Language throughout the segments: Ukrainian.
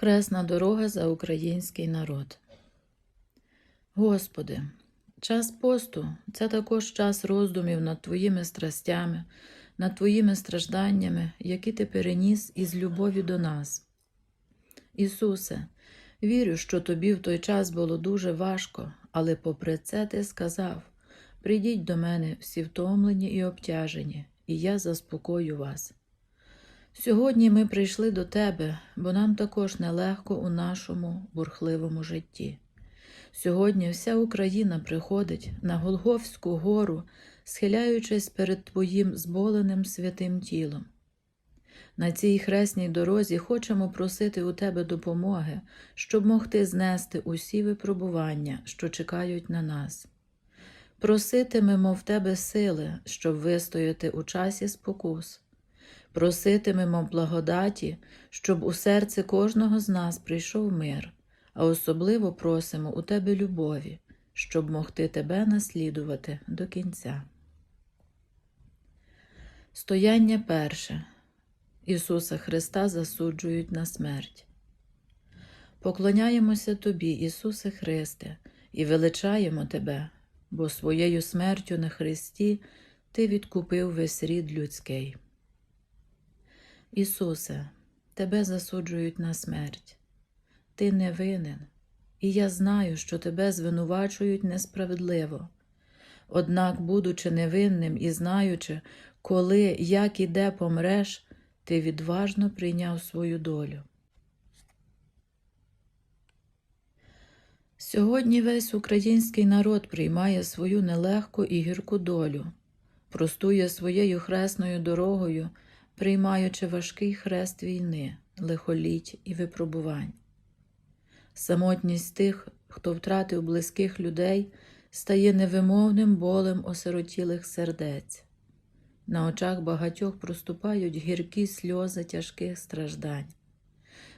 Хресна дорога за український народ. Господи, час посту це також час роздумів над Твоїми страстями, над Твоїми стражданнями, які Ти переніс із любові до нас. Ісусе, вірю, що Тобі в той час було дуже важко, але попри це Ти сказав: Прийдіть до мене всі втомлені і обтяжені, і я заспокою вас. Сьогодні ми прийшли до Тебе, бо нам також нелегко у нашому бурхливому житті. Сьогодні вся Україна приходить на Голговську гору, схиляючись перед Твоїм зболеним святим тілом. На цій хресній дорозі хочемо просити у Тебе допомоги, щоб могти знести усі випробування, що чекають на нас. Проситимемо в Тебе сили, щоб вистояти у часі спокус. Проситимемо благодаті, щоб у серце кожного з нас прийшов мир, а особливо просимо у Тебе любові, щоб могти Тебе наслідувати до кінця. Стояння перше. Ісуса Христа засуджують на смерть. Поклоняємося Тобі, Ісусе Христе, і величаємо Тебе, бо своєю смертю на Христі Ти відкупив весь рід людський. Ісусе, Тебе засуджують на смерть. Ти не винен, і я знаю, що Тебе звинувачують несправедливо. Однак, будучи невинним і знаючи, коли, як і де помреш, ти відважно прийняв свою долю. Сьогодні весь український народ приймає свою нелегку і гірку долю, простує своєю хресною дорогою, приймаючи важкий хрест війни, лихоліть і випробувань. Самотність тих, хто втратив близьких людей, стає невимовним болем осиротілих сердець. На очах багатьох проступають гіркі сльози тяжких страждань.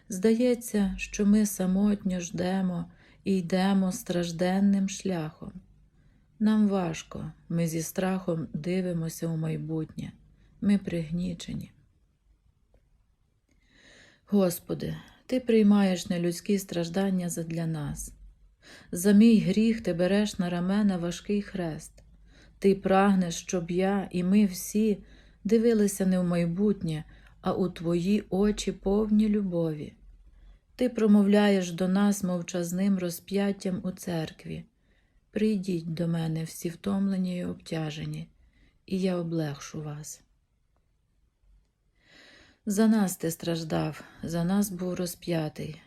Здається, що ми самотньо ждемо і йдемо стражденним шляхом. Нам важко, ми зі страхом дивимося у майбутнє, ми пригнічені. Господи, Ти приймаєш нелюдські страждання задля нас. За мій гріх ти береш на рамена важкий хрест. Ти прагнеш, щоб я і ми всі дивилися не в майбутнє, а у Твої очі повні любові. Ти промовляєш до нас мовчазним розп'яттям у церкві. Прийдіть до мене всі втомлені й обтяжені, і я облегшу вас. За нас ти страждав, за нас був розп'ятий.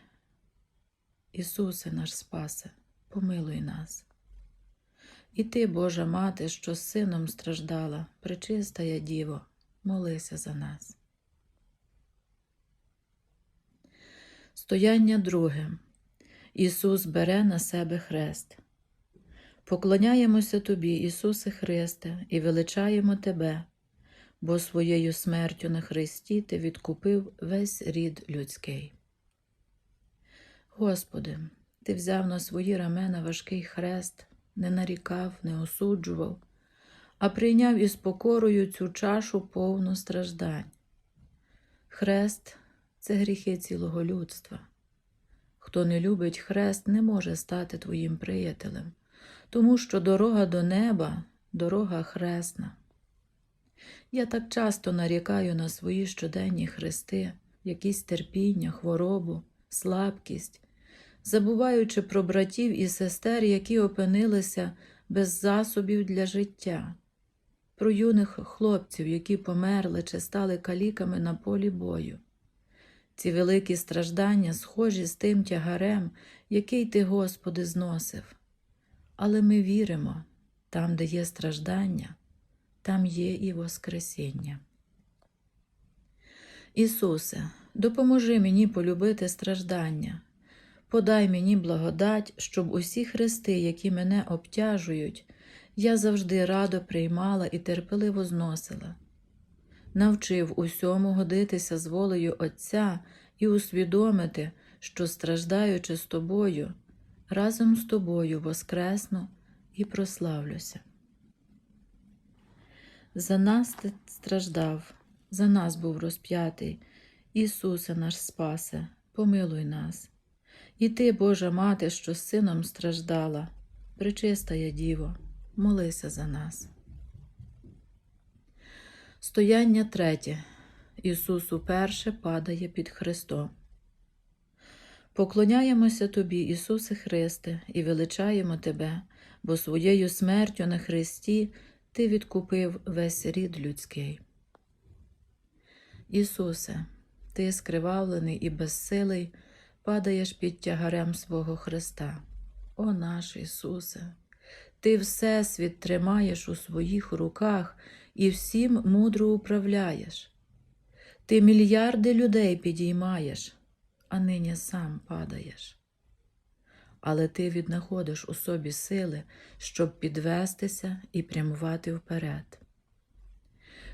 Ісусе наш Спасе, помилуй нас. І ти, Божа Мати, що з сином страждала, пречистая Діво, молися за нас. Стояння друге. Ісус бере на себе хрест. Поклоняємося Тобі, Ісусе Христе, і величаємо Тебе, бо своєю смертю на Христі Ти відкупив весь рід людський. Господи, Ти взяв на свої рамена важкий хрест не нарікав, не осуджував, а прийняв із покорою цю чашу повну страждань. Хрест це гріхи цілого людства. Хто не любить хрест, не може стати твоїм приятелем, тому що дорога до неба дорога хресна. Я так часто нарікаю на свої щоденні хрести, якісь терпіння, хворобу, слабкість, забуваючи про братів і сестер, які опинилися без засобів для життя, про юних хлопців, які померли чи стали каліками на полі бою. Ці великі страждання схожі з тим тягарем, який ти, Господи, зносив. Але ми віримо, там, де є страждання, там є і Воскресіння. Ісусе, допоможи мені полюбити страждання, Подай мені благодать, щоб усі хрести, які мене обтяжують, я завжди радо приймала і терпеливо зносила. Навчив усьому годитися з волею Отця і усвідомити, що, страждаючи з тобою, разом з тобою воскресну і прославлюся. За нас ти страждав, за нас був розп'ятий, Ісусе наш Спасе, помилуй нас. І ти, Божа мати, що з сином страждала, пречистая Діво, молися за нас. Стояння третє. Ісус уперше падає під Христом. Поклоняємося Тобі, Ісусе Христе, і величаємо Тебе, бо своєю смертю на Христі Ти відкупив весь рід людський. Ісусе, Ти скривавлений і безсилий, падаєш під тягарем свого Христа. О наш Ісусе, Ти Всесвіт тримаєш у своїх руках і всім мудро управляєш. Ти мільярди людей підіймаєш, а нині сам падаєш. Але ти віднаходиш у собі сили, щоб підвестися і прямувати вперед.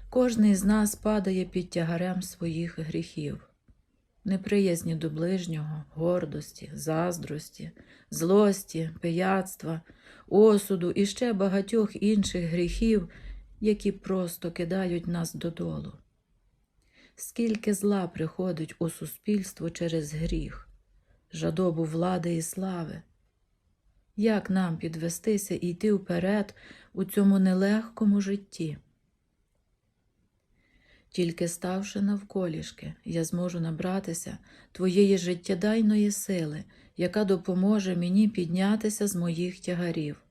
Кожний з нас падає під тягарем своїх гріхів, неприязні до ближнього, гордості, заздрості, злості, пияцтва, осуду і ще багатьох інших гріхів, які просто кидають нас додолу. Скільки зла приходить у суспільство через гріх, жадобу влади і слави. Як нам підвестися і йти вперед у цьому нелегкому житті? Тільки ставши навколішки, я зможу набратися твоєї життєдайної сили, яка допоможе мені піднятися з моїх тягарів.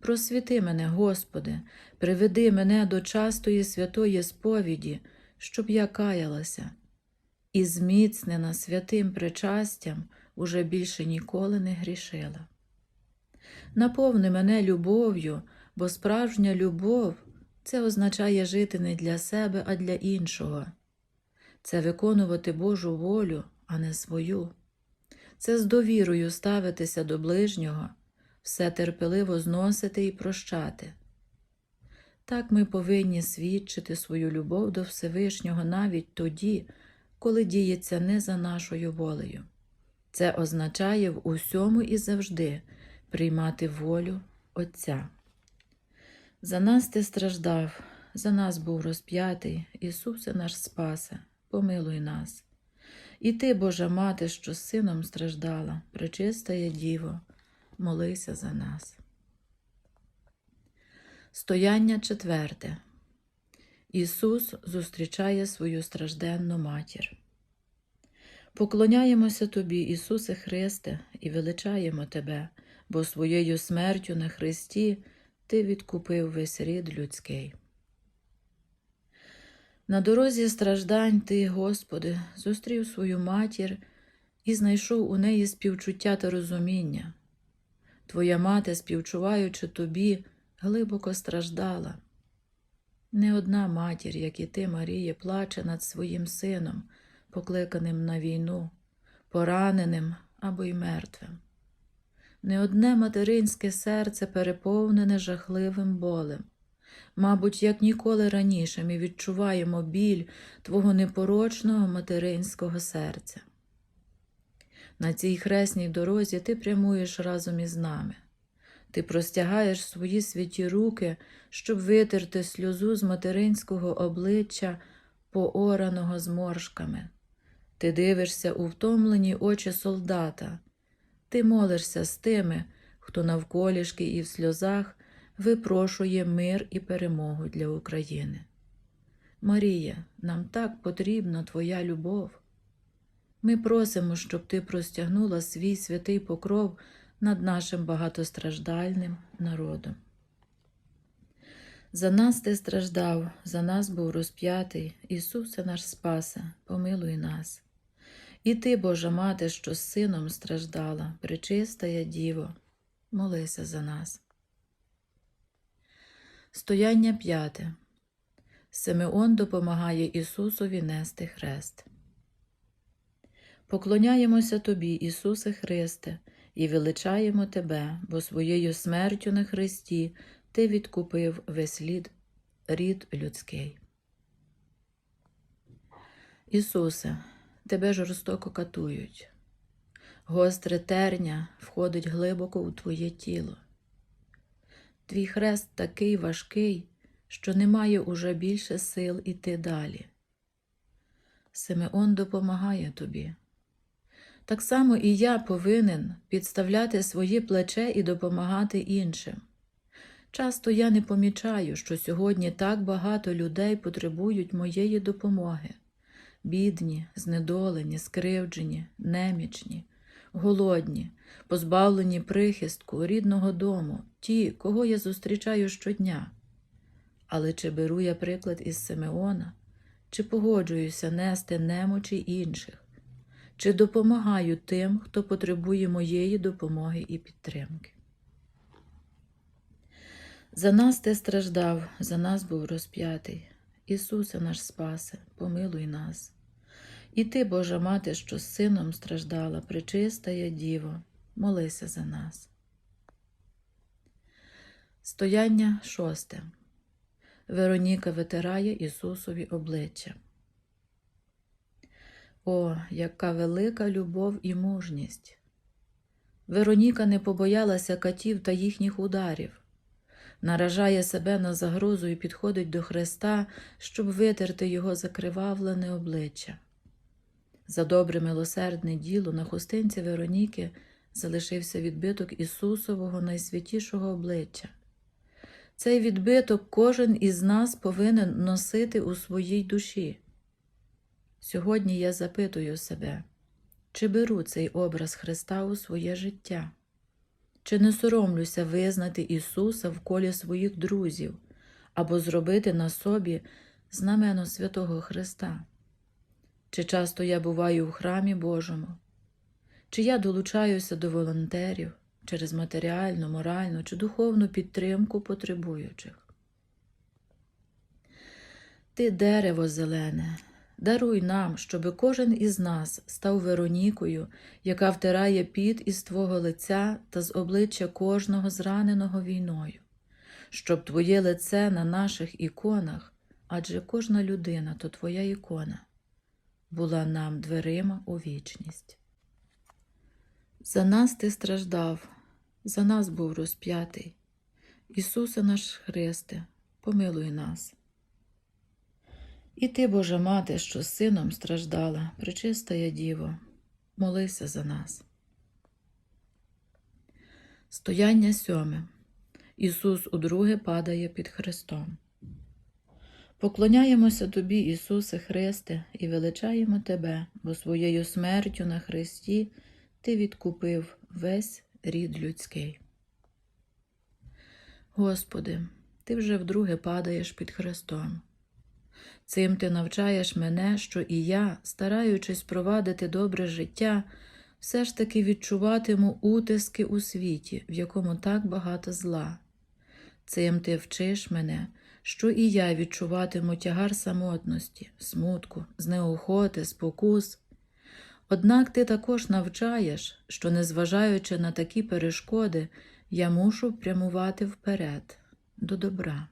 Просвіти мене, Господи, приведи мене до частої святої сповіді, щоб я каялася, і зміцнена святим причастям уже більше ніколи не грішила. Наповни мене любов'ю, бо справжня любов це означає жити не для себе, а для іншого. Це виконувати Божу волю, а не свою. Це з довірою ставитися до ближнього, все терпеливо зносити і прощати. Так ми повинні свідчити свою любов до Всевишнього навіть тоді, коли діється не за нашою волею. Це означає в усьому і завжди приймати волю Отця. За нас ти страждав, за нас був розп'ятий, Ісусе наш Спасе, помилуй нас. І ти, Божа Мати, що з сином страждала, пречистая Діво, молися за нас. Стояння четверте. Ісус зустрічає свою стражденну матір. Поклоняємося Тобі, Ісусе Христе, і величаємо Тебе, бо своєю смертю на Христі Ти відкупив весь рід людський. На дорозі страждань Ти, Господи, зустрів свою матір і знайшов у неї співчуття та розуміння. Твоя мати, співчуваючи тобі, глибоко страждала. Не одна матір, як і ти, Маріє, плаче над своїм сином, покликаним на війну, пораненим або й мертвим. Не одне материнське серце переповнене жахливим болем. Мабуть, як ніколи раніше ми відчуваємо біль Твого непорочного материнського серця. На цій хресній дорозі ти прямуєш разом із нами. Ти простягаєш свої святі руки, щоб витерти сльозу з материнського обличчя, поораного зморшками. Ти дивишся у втомлені очі солдата. Ти молишся з тими, хто навколішки і в сльозах випрошує мир і перемогу для України. Марія, нам так потрібна Твоя любов. Ми просимо, щоб Ти простягнула свій святий покров над нашим багатостраждальним народом. За нас ти страждав, за нас був розп'ятий, Ісусе наш Спасе, помилуй нас. І ти, Божа Мати, що з сином страждала, пречистая Діво, молися за нас. Стояння п'яте. Симеон допомагає Ісусові нести хрест. Поклоняємося Тобі, Ісусе Христе, і величаємо Тебе, бо своєю смертю на Христі Ти відкупив весь лід, рід людський. Ісусе, Тебе жорстоко катують. Гостре терня входить глибоко у Твоє тіло. Твій хрест такий важкий, що немає уже більше сил іти далі. Симеон допомагає тобі. Так само і я повинен підставляти своє плече і допомагати іншим. Часто я не помічаю, що сьогодні так багато людей потребують моєї допомоги бідні, знедолені, скривджені, немічні, голодні, позбавлені прихистку, рідного дому, ті, кого я зустрічаю щодня. Але чи беру я приклад із Симеона, чи погоджуюся нести немочі інших, чи допомагаю тим, хто потребує моєї допомоги і підтримки? За нас ти страждав, за нас був розп'ятий. Ісусе наш Спасе, помилуй нас. І ти, Божа Мати, що з сином страждала, пречистая Діво, молися за нас. Стояння шосте. Вероніка витирає Ісусові обличчя. О, яка велика любов і мужність! Вероніка не побоялася катів та їхніх ударів, наражає себе на загрозу і підходить до Христа, щоб витерти його закривавлене обличчя. За добре милосердне діло на хустинці Вероніки залишився відбиток Ісусового найсвятішого обличчя. Цей відбиток кожен із нас повинен носити у своїй душі. Сьогодні я запитую себе, чи беру цей образ Христа у своє життя, чи не соромлюся визнати Ісуса в колі своїх друзів або зробити на собі знамено святого Христа. Чи часто я буваю в храмі Божому, чи я долучаюся до волонтерів через матеріальну, моральну чи духовну підтримку потребуючих. Ти дерево зелене, даруй нам, щоби кожен із нас став Веронікою, яка втирає піт із Твого лиця та з обличчя кожного зраненого війною, щоб Твоє лице на наших іконах, адже кожна людина то Твоя ікона була нам дверима у вічність. За нас ти страждав, за нас був розп'ятий. Ісусе наш Христе, помилуй нас. І ти, Божа Мати, що з сином страждала, пречистая Діво, молися за нас. Стояння сьоме. Ісус удруге падає під Христом. Поклоняємося Тобі, Ісусе Христе, і величаємо Тебе, бо своєю смертю на Христі Ти відкупив весь рід людський. Господи, Ти вже вдруге падаєш під Христом. Цим Ти навчаєш мене, що і я, стараючись провадити добре життя, все ж таки відчуватиму утиски у світі, в якому так багато зла. Цим ти вчиш мене, що і я відчуватиму тягар самотності, смутку, знеохоти, спокус. Однак ти також навчаєш, що, незважаючи на такі перешкоди, я мушу прямувати вперед, до добра.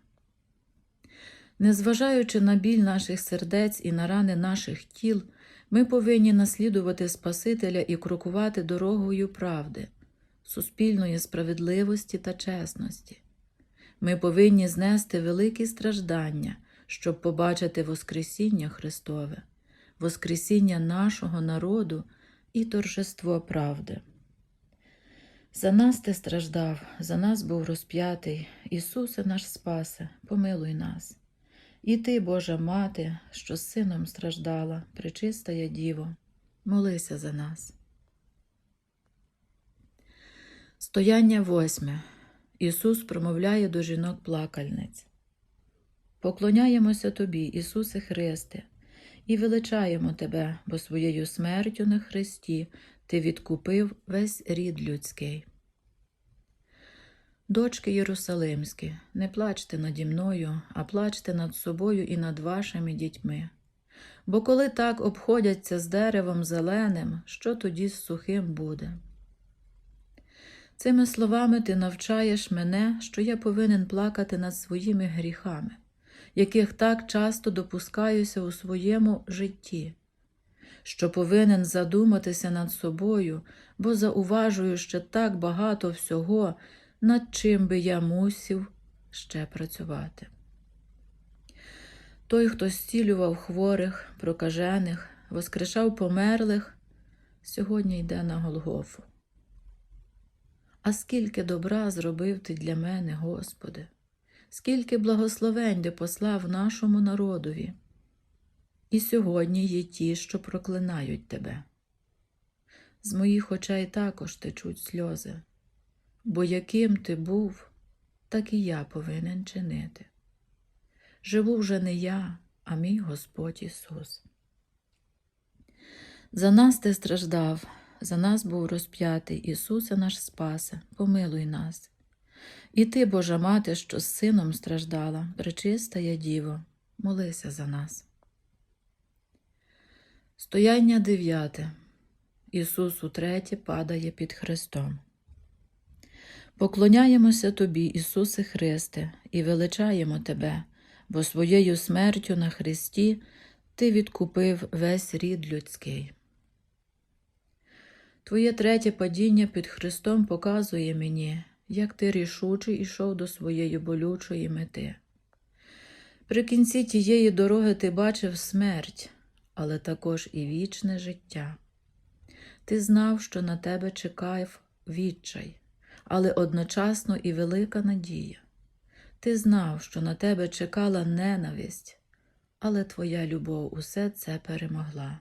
Незважаючи на біль наших сердець і на рани наших тіл, ми повинні наслідувати Спасителя і крокувати дорогою правди, суспільної справедливості та чесності. Ми повинні знести великі страждання, щоб побачити Воскресіння Христове, Воскресіння нашого народу і торжество правди. За нас ти страждав, за нас був розп'ятий, Ісусе наш Спасе, помилуй нас. І ти, Божа Мати, що з сином страждала, пречистая Діво, молися за нас. Стояння восьме. Ісус промовляє до жінок плакальниць. Поклоняємося Тобі, Ісусе Христе, і величаємо Тебе, бо своєю смертю на Христі Ти відкупив весь рід людський. Дочки Єрусалимські, не плачте наді мною, а плачте над собою і над вашими дітьми. Бо коли так обходяться з деревом зеленим, що тоді з сухим буде? Цими словами ти навчаєш мене, що я повинен плакати над своїми гріхами, яких так часто допускаюся у своєму житті, що повинен задуматися над собою, бо зауважую ще так багато всього, над чим би я мусів ще працювати. Той, хто зцілював хворих, прокажених, воскрешав померлих, сьогодні йде на Голгофу. А скільки добра зробив ти для мене, Господи, скільки благословень ти послав нашому народові. І сьогодні є ті, що проклинають тебе. З моїх очей також течуть сльози, бо яким ти був, так і я повинен чинити. Живу вже не я, а мій Господь Ісус. За нас ти страждав, за нас був розп'ятий, Ісусе наш Спасе, помилуй нас. І ти, Божа Мати, що з сином страждала, пречиста я Діво, молися за нас. Стояння дев'яте. Ісус утретє падає під Христом. Поклоняємося Тобі, Ісусе Христе, і величаємо Тебе, бо своєю смертю на Христі Ти відкупив весь рід людський. Твоє третє падіння під Христом показує мені, як ти рішуче йшов до своєї болючої мети. При кінці тієї дороги ти бачив смерть, але також і вічне життя. Ти знав, що на тебе чекав відчай, але одночасно і велика надія. Ти знав, що на тебе чекала ненависть, але твоя любов усе це перемогла.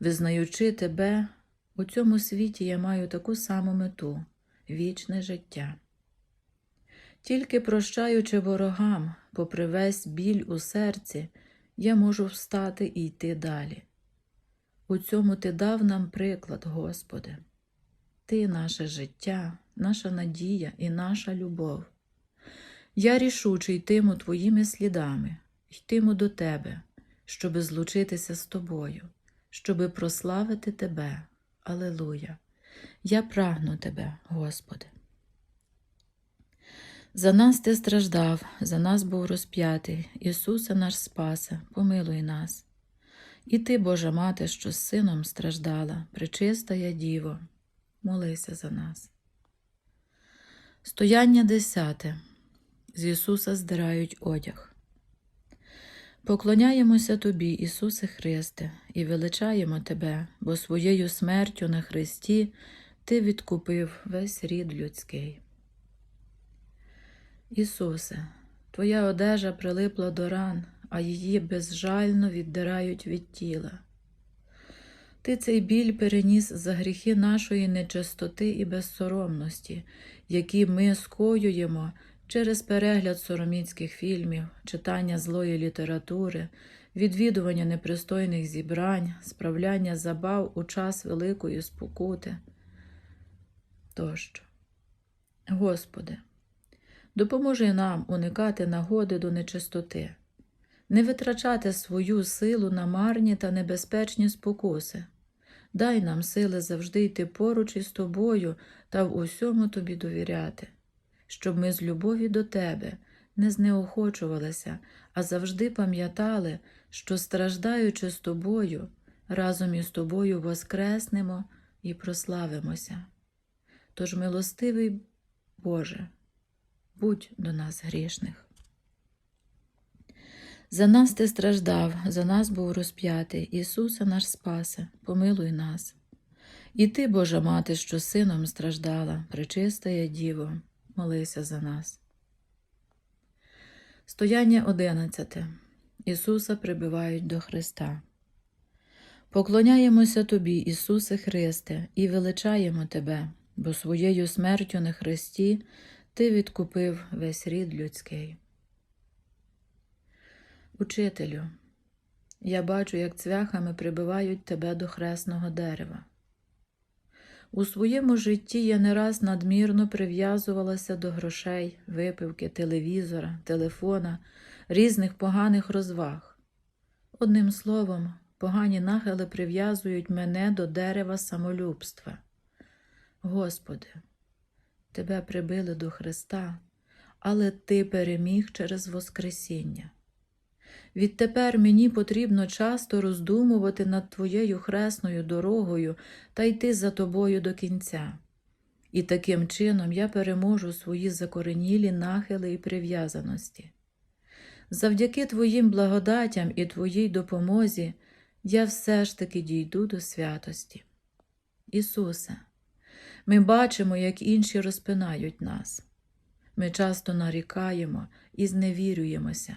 Визнаючи тебе, у цьому світі я маю таку саму мету вічне життя. Тільки прощаючи ворогам, попри весь біль у серці, я можу встати і йти далі. У цьому ти дав нам приклад, Господи. Ти наше життя, наша надія і наша любов. Я рішуче йтиму твоїми слідами, йтиму до тебе, щоби злучитися з тобою, щоби прославити тебе. Алилуя! Я прагну тебе, Господи. За нас ти страждав, за нас був розп'ятий, Ісусе наш Спасе, помилуй нас. І ти, Божа Мати, що з сином страждала, пречистая Діво, молися за нас. Стояння десяте. З Ісуса здирають одяг. Поклоняємося Тобі, Ісусе Христе, і величаємо Тебе, бо своєю смертю на Христі Ти відкупив весь рід людський. Ісусе, Твоя одежа прилипла до ран, а її безжально віддирають від тіла. Ти цей біль переніс за гріхи нашої нечистоти і безсоромності, які ми скоюємо через перегляд сороміцьких фільмів, читання злої літератури, відвідування непристойних зібрань, справляння забав у час великої спокути тощо. Господи, допоможи нам уникати нагоди до нечистоти, не витрачати свою силу на марні та небезпечні спокуси. Дай нам сили завжди йти поруч із тобою та в усьому тобі довіряти щоб ми з любові до Тебе не знеохочувалися, а завжди пам'ятали, що, страждаючи з тобою, разом із тобою воскреснемо і прославимося. Тож, милостивий Боже, будь до нас грішних. За нас ти страждав, за нас був розп'ятий, Ісуса наш Спасе, помилуй нас. І ти, Божа Мати, що сином страждала, пречистая Діво, молися за нас. Стояння одинадцяте. Ісуса прибивають до Христа. Поклоняємося Тобі, Ісусе Христе, і величаємо Тебе, бо своєю смертю на Христі Ти відкупив весь рід людський. Учителю, я бачу, як цвяхами прибивають тебе до хресного дерева. У своєму житті я не раз надмірно прив'язувалася до грошей, випивки, телевізора, телефона, різних поганих розваг. Одним словом, погані нахили прив'язують мене до дерева самолюбства. Господи, Тебе прибили до Христа, але Ти переміг через Воскресіння. Відтепер мені потрібно часто роздумувати над Твоєю хресною дорогою та йти за тобою до кінця. І таким чином я переможу свої закоренілі нахили і прив'язаності. Завдяки Твоїм благодатям і Твоїй допомозі я все ж таки дійду до святості. Ісусе, ми бачимо, як інші розпинають нас. Ми часто нарікаємо і зневірюємося,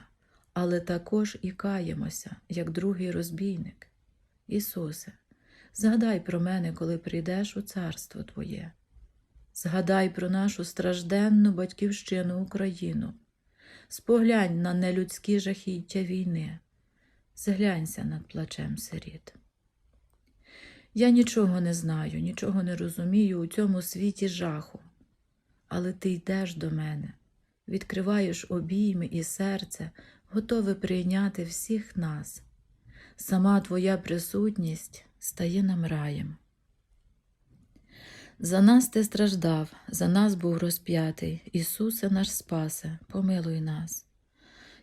але також і каємося, як другий розбійник. Ісусе, згадай про мене, коли прийдеш у царство Твоє. Згадай про нашу стражденну батьківщину Україну. Споглянь на нелюдські жахіття війни, зглянься над плачем сиріт. Я нічого не знаю, нічого не розумію у цьому світі жаху, але ти йдеш до мене, відкриваєш обійми і серце, готове прийняти всіх нас. Сама Твоя присутність стає нам раєм. За нас ти страждав, за нас був розп'ятий, Ісусе наш Спасе, помилуй нас.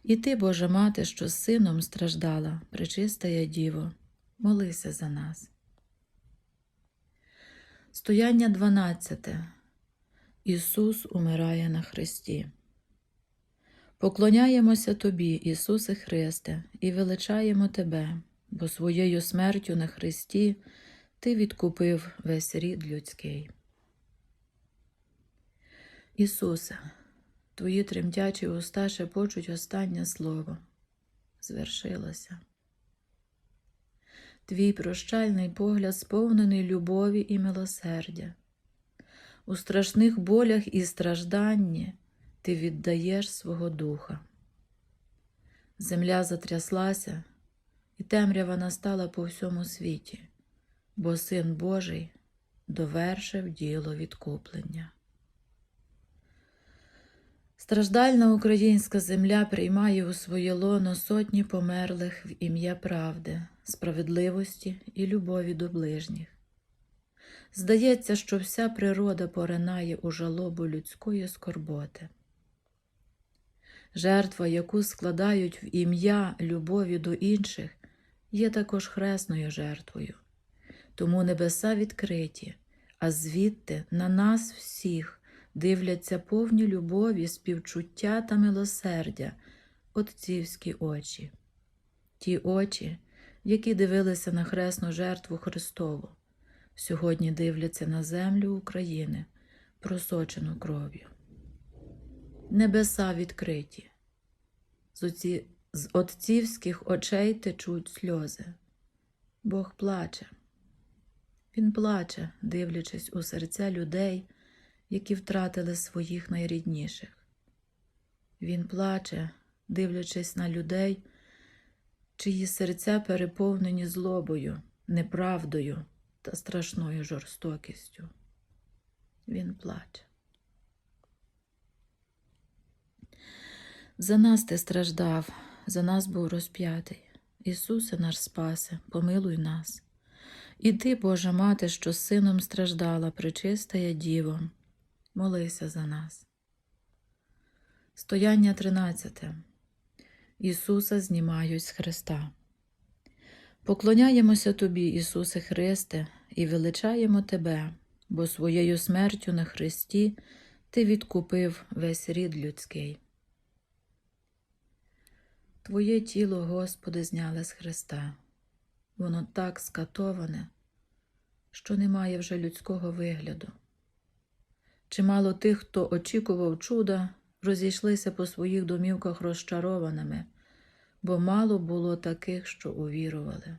І ти, Божа Мати, що з сином страждала, пречистая Діво, молися за нас. Стояння 12. Ісус умирає на Христі. Поклоняємося Тобі, Ісусе Христе, і величаємо Тебе, бо своєю смертю на Христі Ти відкупив весь рід людський. Ісусе, Твої тремтячі уста шепочуть останнє слово. Звершилося. Твій прощальний погляд сповнений любові і милосердя. У страшних болях і стражданні ти віддаєш свого духа. Земля затряслася, і темрява настала по всьому світі, бо Син Божий довершив діло відкуплення. Страждальна українська земля приймає у своє лоно сотні померлих в ім'я правди, справедливості і любові до ближніх. Здається, що вся природа поринає у жалобу людської скорботи. Жертва, яку складають в ім'я любові до інших, є також хресною жертвою. Тому небеса відкриті, а звідти на нас всіх дивляться повні любові, співчуття та милосердя, отцівські очі, ті очі, які дивилися на хресну жертву Христову, сьогодні дивляться на землю України, просочену кров'ю. Небеса відкриті, з, оці... з отцівських очей течуть сльози. Бог плаче. Він плаче, дивлячись у серця людей, які втратили своїх найрідніших. Він плаче, дивлячись на людей, чиї серця переповнені злобою, неправдою та страшною жорстокістю. Він плаче. За нас ти страждав, за нас був розп'ятий. Ісусе наш Спасе, помилуй нас. І ти, Божа Мати, що з сином страждала, пречистая Діво, молися за нас. Стояння 13. Ісуса знімають з Христа. Поклоняємося Тобі, Ісусе Христе, і величаємо Тебе, бо своєю смертю на Христі Ти відкупив весь рід людський. Твоє тіло, Господи, зняли з Христа. Воно так скатоване, що не має вже людського вигляду. Чимало тих, хто очікував чуда, розійшлися по своїх домівках розчарованими, бо мало було таких, що увірували.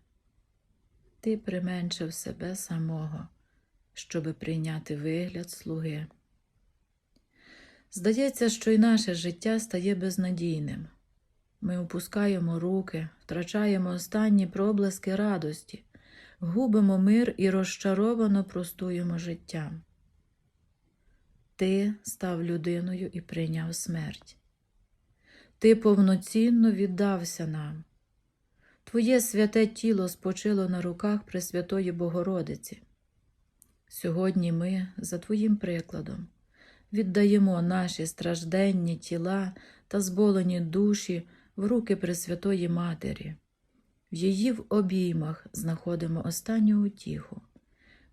Ти применшив себе самого, щоби прийняти вигляд слуги. Здається, що й наше життя стає безнадійним. Ми опускаємо руки, втрачаємо останні проблиски радості, губимо мир і розчаровано простуємо життям. Ти став людиною і прийняв смерть. Ти повноцінно віддався нам. Твоє святе тіло спочило на руках Пресвятої Богородиці. Сьогодні ми, за Твоїм прикладом, віддаємо наші стражденні тіла та зболені душі в руки Пресвятої Матері. В її в обіймах знаходимо останню утіху,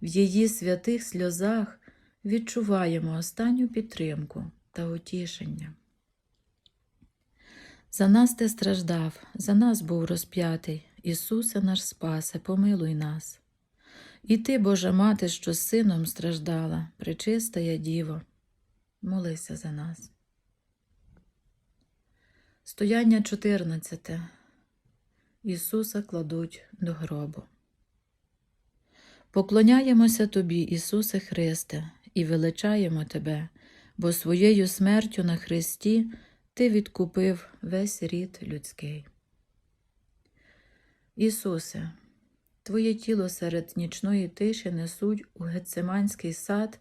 в її святих сльозах відчуваємо останню підтримку та утішення. За нас ти страждав, за нас був розп'ятий, Ісусе наш Спасе, помилуй нас. І ти, Божа Мати, що з сином страждала, пречистая Діво, молися за нас. Стояння 14. Ісуса кладуть до гробу. Поклоняємося Тобі, Ісусе Христе, і величаємо Тебе, бо своєю смертю на Христі Ти відкупив весь рід людський. Ісусе, Твоє тіло серед нічної тиші несуть у Гецеманський сад,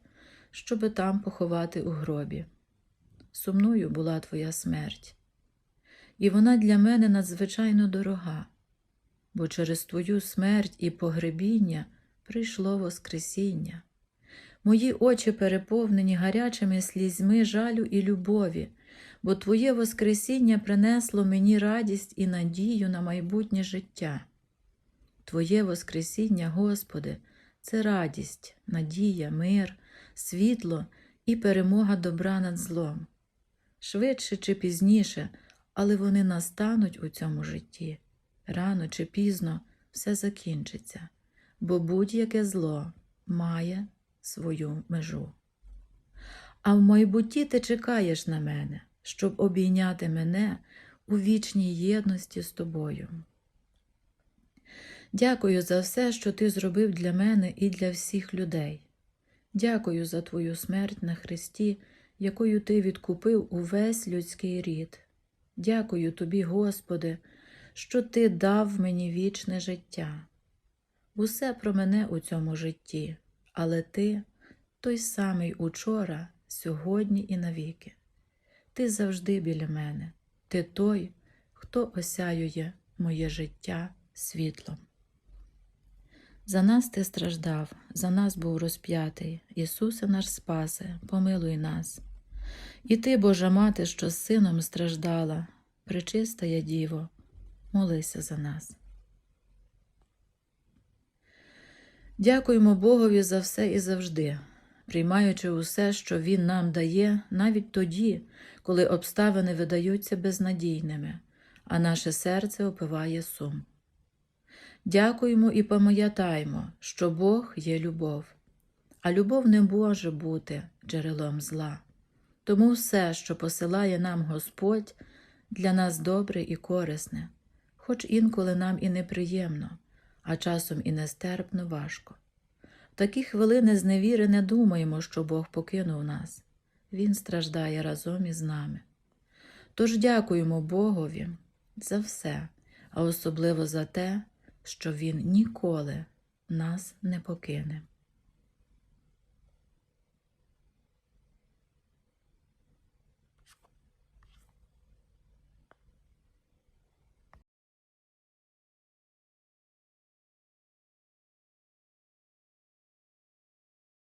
щоби там поховати у гробі. Сумною була Твоя смерть, і вона для мене надзвичайно дорога, бо через Твою смерть і погребіння прийшло Воскресіння. Мої очі переповнені гарячими слізьми жалю і любові, бо Твоє Воскресіння принесло мені радість і надію на майбутнє життя. Твоє Воскресіння, Господи, це радість, надія, мир, світло і перемога добра над злом. Швидше чи пізніше, але вони настануть у цьому житті. Рано чи пізно все закінчиться, бо будь-яке зло має свою межу. А в майбутті ти чекаєш на мене, щоб обійняти мене у вічній єдності з тобою. Дякую за все, що ти зробив для мене і для всіх людей. Дякую за твою смерть на Христі, якою ти відкупив увесь людський рід. Дякую тобі, Господи, що ти дав мені вічне життя. Усе про мене у цьому житті, але ти той самий учора, сьогодні і навіки. Ти завжди біля мене, ти той, хто осяює моє життя світлом. За нас ти страждав, за нас був розп'ятий, Ісусе наш Спасе, помилуй нас. І ти, Божа Мати, що з сином страждала, пречистая Діво, молися за нас. Дякуємо Богові за все і завжди, приймаючи усе, що Він нам дає, навіть тоді, коли обставини видаються безнадійними, а наше серце опиває сум. Дякуємо і пам'ятаємо, що Бог є любов, а любов не може бути джерелом зла. Тому все, що посилає нам Господь, для нас добре і корисне, хоч інколи нам і неприємно, а часом і нестерпно важко. В такі хвилини зневіри не думаємо, що Бог покинув нас, Він страждає разом із нами. Тож дякуємо Богові за все, а особливо за те, що Він ніколи нас не покине.